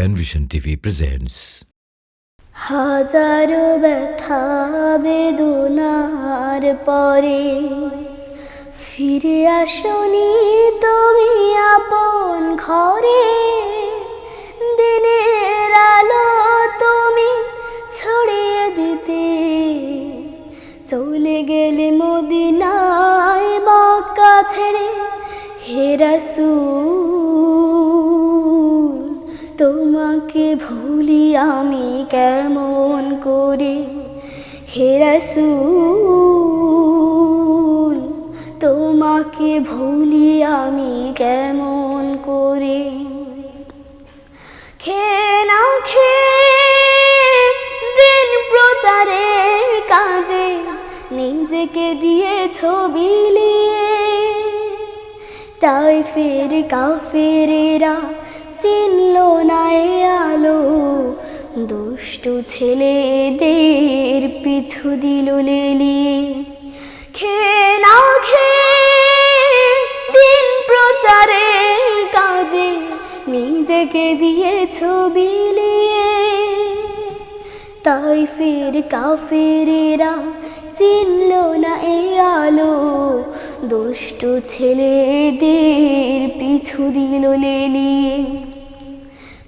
Panvision TV presents হাজারো ব্যথা বেদনার পরে ফিরে আসনি তুমি আপন ঘরে। দিনের আলো তুমি ছড়িয়ে দিতে। চলে গেলে মদিনায় মক্কা ছেড়ে হেরাসুল তোমাকে ভুলি আমি কেমন করে? হেরাসুল তোমাকে ভুলি আমি কেমন করে? খেয়ে খেয়ে দিন প্রচারের কাজে। নিজেকে দিয়ে ছবি তাই ফের কা কাফেরেরা চিনল না এ আলো। দুষ্টু ছেলেদের পিছু দিল লেলিয়ে খেয়ে না খেয়ে দিন প্রচারের কাজে নিজেকে দিয়ে ছবি তাই ফের কাফেরেরা চিনল না এ আলো। দুষ্টু ছেলেদের পিছু দিল লেলিয়ে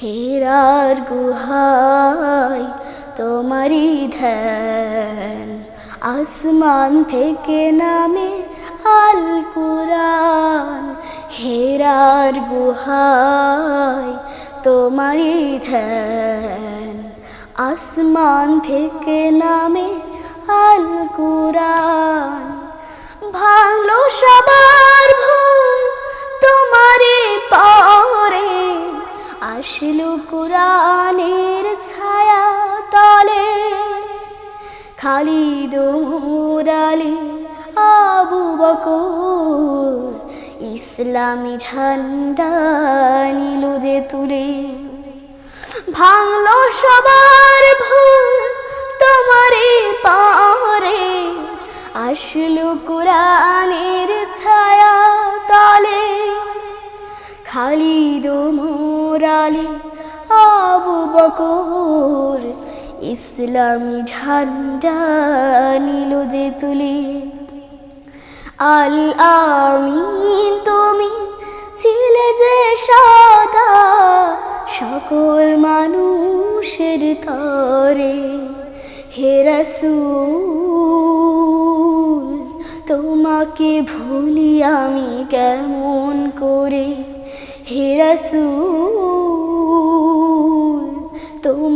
হেরার গুহায় তোমারই ধ্যান। আসমান থেকে নামে আল কুরান হেরার গুহায় তোমারই ধ্যান। আসমান থেকে নামে আল কুরান ভাঙলো সবার খালিদ মোরালি আবু বকর। ইসলামী ঝান্ডা নিল যে তুলে। ভাঙলো সবার ভুল তোমারে পারে আসলো কোরআনের ছায়া তলে। খালিদ মোরালি আবু বকর। ইসলামী ঝান্ডা নিল যে তুলে। আল আমিন, তুমি ছিলে যে সদা সকল মানুষের তরে। হেরাসুল তোমাকে ভুলি আমি কেমন করে? হেরাসুল